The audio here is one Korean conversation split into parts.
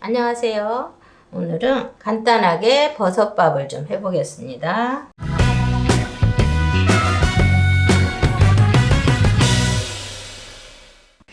안녕하세요. 오늘은 간단하게 버섯밥을 좀 해보겠습니다.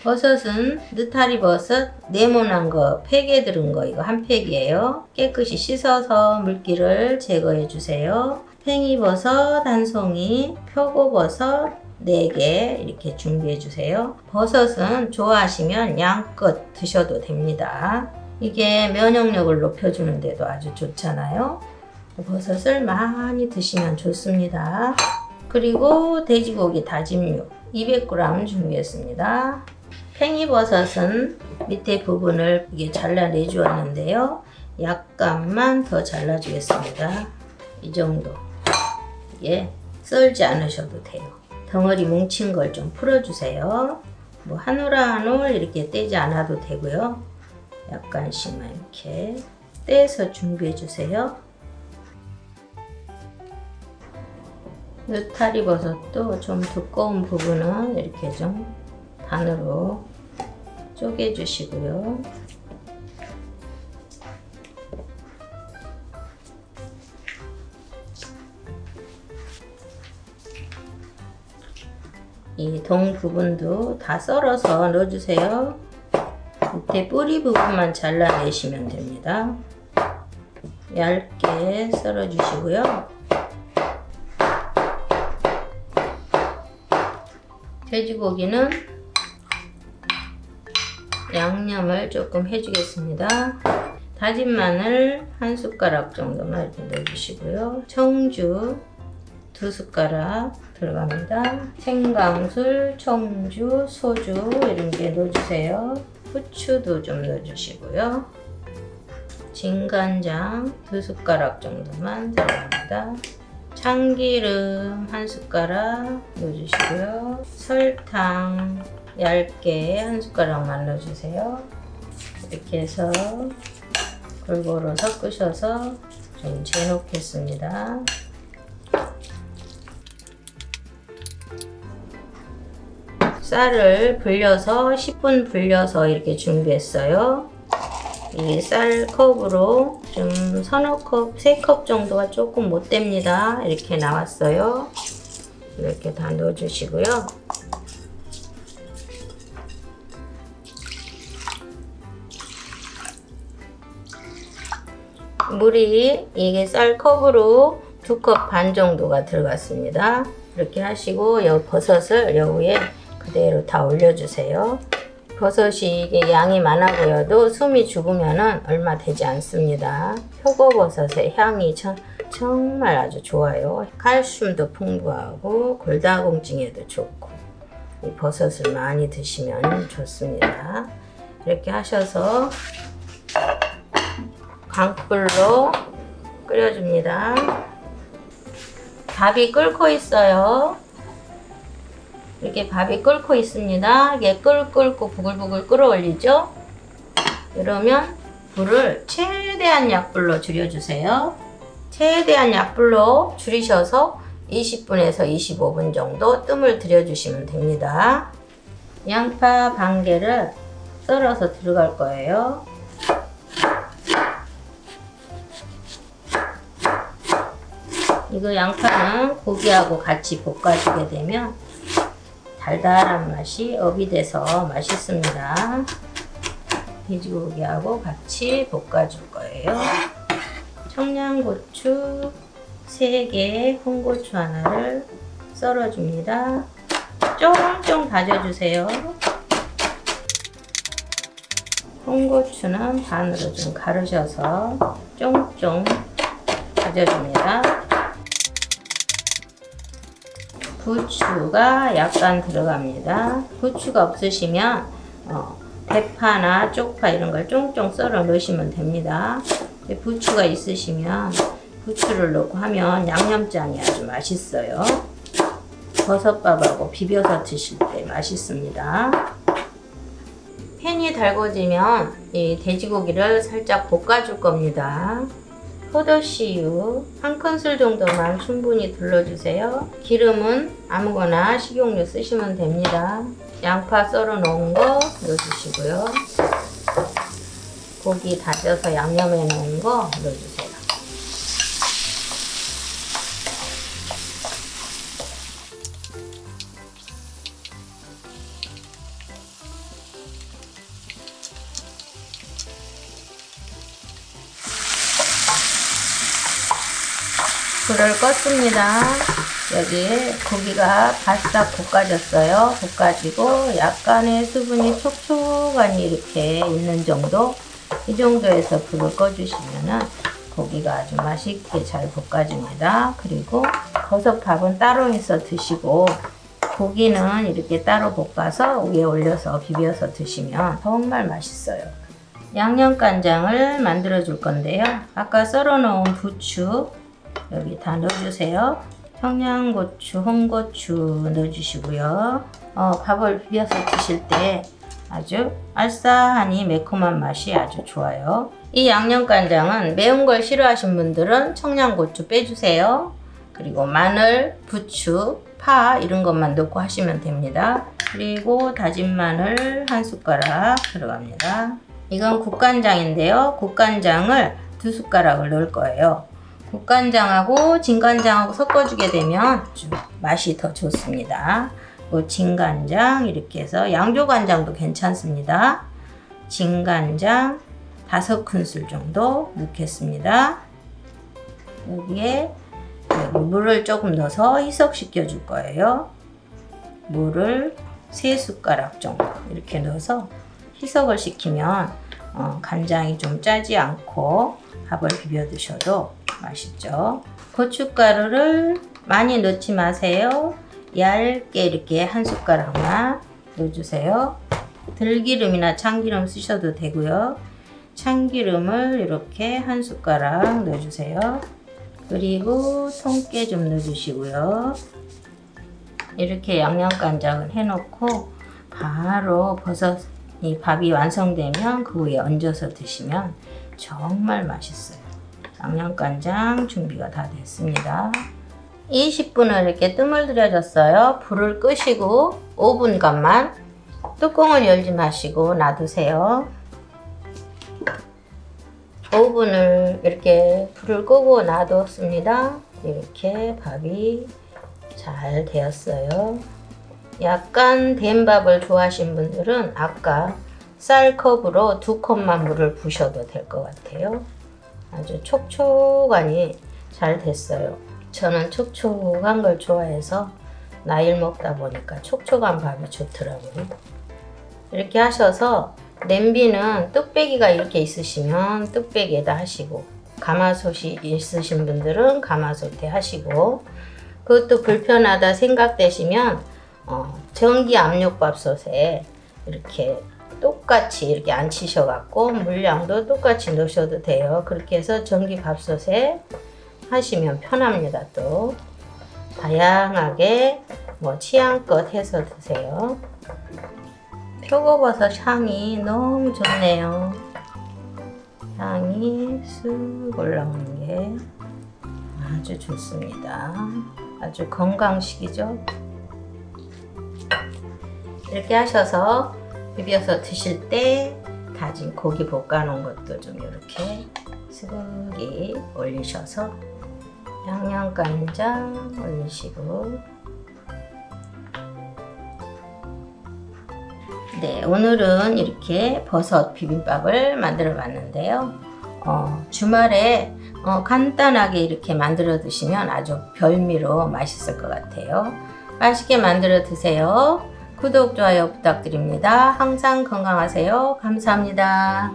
버섯은 느타리 버섯 네모난 거 팩에 들은 거 이거 한 팩이에요. 깨끗이 씻어서 물기를 제거해 주세요. 팽이버섯 한 송이, 표고버섯 4개 이렇게 준비해 주세요. 버섯은 좋아하시면 양껏 드셔도 됩니다. 이게 면역력을 높여주는 데도 아주 좋잖아요. 버섯을 많이 드시면 좋습니다. 그리고 돼지고기 다짐육 200g 준비했습니다. 팽이버섯은 밑에 부분을 이게 잘라내 주었는데요. 약간만 더 잘라주겠습니다. 이 정도. 이게 썰지 않으셔도 돼요. 덩어리 뭉친 걸 좀 풀어주세요. 뭐 한 올 한 올 이렇게 떼지 않아도 되고요. 약간씩만 이렇게 떼서 준비해 주세요. 느타리 버섯도 좀 두꺼운 부분은 이렇게 좀 반으로 쪼개 주시고요. 이 동 부분도 다 썰어서 넣어주세요. 밑에 뿌리 부분만 잘라내시면 됩니다. 얇게 썰어주시고요. 돼지고기는 양념을 조금 해주겠습니다. 다진 마늘 한 숟가락 정도만 넣어주시고요. 청주 두 숟가락 들어갑니다. 생강술, 청주, 소주 이런 게 넣어주세요. 후추도 좀 넣어주시고요. 진간장 두 숟가락 정도만 들어갑니다. 참기름 한 숟가락 넣어주시고요. 설탕 얇게 한 숟가락만 넣어주세요. 이렇게 해서 골고루 섞으셔서 좀 재놓겠습니다. 쌀을 불려서 10분 불려서 이렇게 준비했어요. 이 쌀 컵으로 좀 서너 컵, 세 컵 정도가 조금 못 됩니다. 이렇게 나왔어요. 이렇게 다 넣어주시고요. 물이 이게 쌀 컵으로 두 컵 반 정도가 들어갔습니다. 이렇게 하시고 여 버섯을 여 위에 그대로 다 올려주세요. 버섯이 이게 양이 많아 보여도 숨이 죽으면 얼마 되지 않습니다. 표고버섯의 향이 참, 정말 아주 좋아요. 칼슘도 풍부하고 골다공증에도 좋고 이 버섯을 많이 드시면 좋습니다. 이렇게 하셔서 강불로 끓여줍니다. 밥이 끓고 있어요. 이렇게 밥이 끓고 있습니다. 이게 끓 끓고 부글부글 끓어올리죠. 그러면 불을 최대한 약불로 줄여주세요. 최대한 약불로 줄이셔서 20분에서 25분 정도 뜸을 들여주시면 됩니다. 양파 반 개를 썰어서 들어갈 거예요. 이거 양파는 고기하고 같이 볶아주게 되면 달달한 맛이 업이 돼서 맛있습니다. 돼지고기하고 같이 볶아줄 거예요. 청양고추 3개, 홍고추 하나를 썰어줍니다. 쫑쫑 다져주세요. 홍고추는 반으로 좀 가르셔서 쫑쫑 다져줍니다. 부추가 약간 들어갑니다. 부추가 없으시면 어, 대파나 쪽파 이런 걸 쫑쫑 썰어 넣으시면 됩니다. 부추가 있으시면 부추를 넣고 하면 양념장이 아주 맛있어요. 버섯밥하고 비벼서 드실 때 맛있습니다. 팬이 달궈지면 이 돼지고기를 살짝 볶아줄 겁니다. 포도씨유 한 큰술 정도만 충분히 둘러주세요. 기름은 아무거나 식용유 쓰시면 됩니다. 양파 썰어 놓은 거 넣어주시고요. 고기 다져서 양념해 놓은 거 넣어주세요. 불을 껐습니다. 여기 고기가 바싹 볶아졌어요. 볶아지고 약간의 수분이 촉촉하니 이렇게 있는 정도 이 정도에서 불을 꺼주시면은 고기가 아주 맛있게 잘 볶아집니다. 그리고 버섯밥은 따로 해서 드시고 고기는 이렇게 따로 볶아서 위에 올려서 비벼서 드시면 정말 맛있어요. 양념 간장을 만들어 줄 건데요. 아까 썰어 놓은 부추 여기 다 넣어주세요. 청양고추, 홍고추 넣어주시고요. 어, 밥을 비벼서 드실 때 아주 알싸하니 매콤한 맛이 아주 좋아요. 이 양념간장은 매운 걸 싫어하신 분들은 청양고추 빼주세요. 그리고 마늘, 부추, 파 이런 것만 넣고 하시면 됩니다. 그리고 다진 마늘 한 숟가락 들어갑니다. 이건 국간장인데요. 국간장을 두 숟가락을 넣을 거예요. 국간장하고 진간장하고 섞어주게 되면 맛이 더 좋습니다. 그 진간장 이렇게 해서 양조간장도 괜찮습니다. 진간장 다섯 큰술 정도 넣겠습니다. 여기에 여기 물을 조금 넣어서 희석시켜 줄 거예요. 물을 세 숟가락 정도 이렇게 넣어서 희석을 시키면 어, 간장이 좀 짜지 않고 밥을 비벼 드셔도 맛있죠. 고춧가루를 많이 넣지 마세요. 얇게 이렇게 한 숟가락만 넣어주세요. 들기름이나 참기름 쓰셔도 되고요. 참기름을 이렇게 한 숟가락 넣어주세요. 그리고 통깨 좀 넣어주시고요. 이렇게 양념간장을 해놓고 바로 버섯이 밥이 완성되면 그 위에 얹어서 드시면 정말 맛있어요. 양념간장 준비가 다 됐습니다. 20분을 이렇게 뜸을 들여줬어요. 불을 끄시고 5분간만 뚜껑을 열지 마시고 놔두세요. 5분을 이렇게 불을 끄고 놔뒀습니다. 이렇게 밥이 잘 되었어요. 약간 된 밥을 좋아하신 분들은 아까 쌀컵으로 두 컵만 물을 부셔도 될 것 같아요. 아주 촉촉하니 잘 됐어요. 저는 촉촉한 걸 좋아해서 나이를 먹다 보니까 촉촉한 밥이 좋더라고요. 이렇게 하셔서 냄비는 뚝배기가 이렇게 있으시면 뚝배기에다 하시고 가마솥이 있으신 분들은 가마솥에 하시고 그것도 불편하다 생각되시면 어, 전기 압력밥솥에 이렇게 똑같이 이렇게 앉히셔갖고 물량도 똑같이 넣으셔도 돼요. 그렇게 해서 전기 밥솥에 하시면 편합니다. 또 다양하게 뭐 취향껏 해서 드세요. 표고버섯 향이 너무 좋네요. 향이 쑥 올라오는 게 아주 좋습니다. 아주 건강식이죠. 이렇게 하셔서 비벼서 드실 때 다진 고기 볶아놓은 것도 좀 이렇게 스그리 올리셔서 양념간장 올리시고. 네 오늘은 이렇게 버섯 비빔밥을 만들어 봤는데요. 어, 주말에 어, 간단하게 이렇게 만들어 드시면 아주 별미로 맛있을 것 같아요. 맛있게 만들어 드세요 구독, 좋아요 부탁드립니다. 항상 건강하세요. 감사합니다.